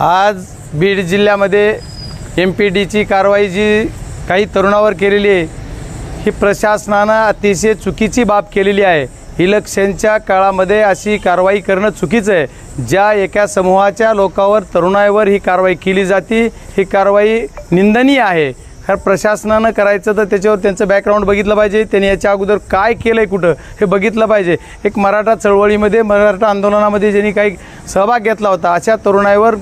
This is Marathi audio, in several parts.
आज बीड जिल्ह्यामध्ये एम पी डीची कारवाई जी काही तरुणावर केलेली आहे ही प्रशासनानं अतिशय चुकीची बाब केलेली आहे. इलेक्शनच्या काळामध्ये अशी कारवाई करणं चुकीचं आहे. ज्या एका समूहाच्या लोकावर तरुणाईवर ही कारवाई केली जाते ही कारवाई निंदनीय आहे. खरं प्रशासनानं करायचं तर त्याच्यावर त्यांचं बॅकग्राऊंड बघितलं पाहिजे. त्यांनी याच्या अगोदर काय केलं आहे कुठं हे बघितलं पाहिजे. एक मराठा चळवळीमध्ये मराठा आंदोलनामध्ये ज्यांनी काही सहभाग घेतला होता अशा तरुणाईवर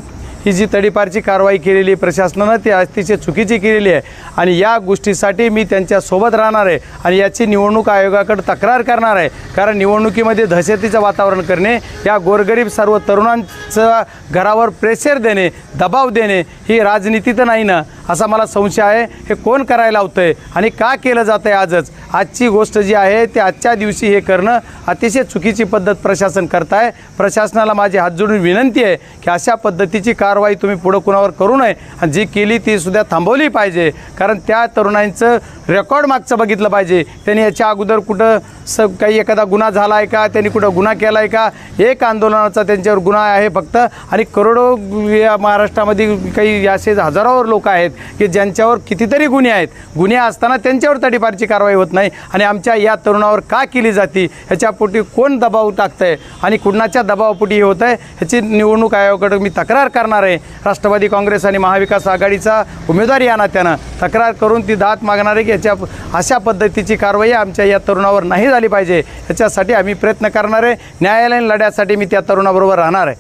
ही जी तडीपारची कारवाई केलेली आहे प्रशासनानं ती अतिशय चुकीची केलेली आहे. आणि या गोष्टीसाठी मी त्यांच्यासोबत राहणार आहे आणि याची निवडणूक आयोगाकडे तक्रार करणार आहे. कारण निवडणुकीमध्ये दहशतीचं वातावरण करणे या गोरगरीब सर्व तरुणांचं घरावर प्रेशर देणे दबाव देणे ही राजनीती तर नाही ना? असा मला संशय आहे. हे कोण करायला होतं आहे आणि का केलं जातं आहे आजच? आजची गोष्ट जी आहे ते आजच्या दिवशी हे करणं अतिशय चुकीची पद्धत प्रशासन करत आहे प्रशासनाला माझी हात जोडून विनंती आहे की अशा पद्धतीची का कारवाई तुम्ही पुढं कुणावर करू नये. आणि जी केली ती सुद्धा थांबवली पाहिजे. कारण त्या तरुणांचं रेकॉर्ड मागचं बघितलं पाहिजे. त्यांनी याच्या अगोदर कुठं स काही एखादा गुन्हा झाला आहे का? त्यांनी कुठं गुन्हा केला आहे का? एक आंदोलनाचा त्यांच्यावर गुन्हा आहे फक्त. आणि करोडो या महाराष्ट्रामध्ये काही असे हजारावर लोक आहेत की ज्यांच्यावर कितीतरी गुन्हे आहेत. गुन्हे असताना त्यांच्यावर तडीपारची कारवाई होत नाही. आणि आमच्या या तरुणावर का केली जाते? ह्याच्यापोटी कोण दबाव टाकतं आहे आणि कुणाच्या दबावापोटी हे होतं आहे ह्याची निवडणूक आयोगाकडे मी तक्रार करणार आहे राष्ट्रवादी काँग्रेस आणि महाविकास आघाडीचा उमेदवार या नात्यानं तक्रार करून ती दात मागणार आहे की याच्या अशा पद्धतीची कारवाई आमच्या या तरुणावर नाही झाली पाहिजे. याच्यासाठी आम्ही प्रयत्न करणार आहे. न्यायालयीन लढ्यासाठी मी त्या तरुणाबरोबर राहणार आहे.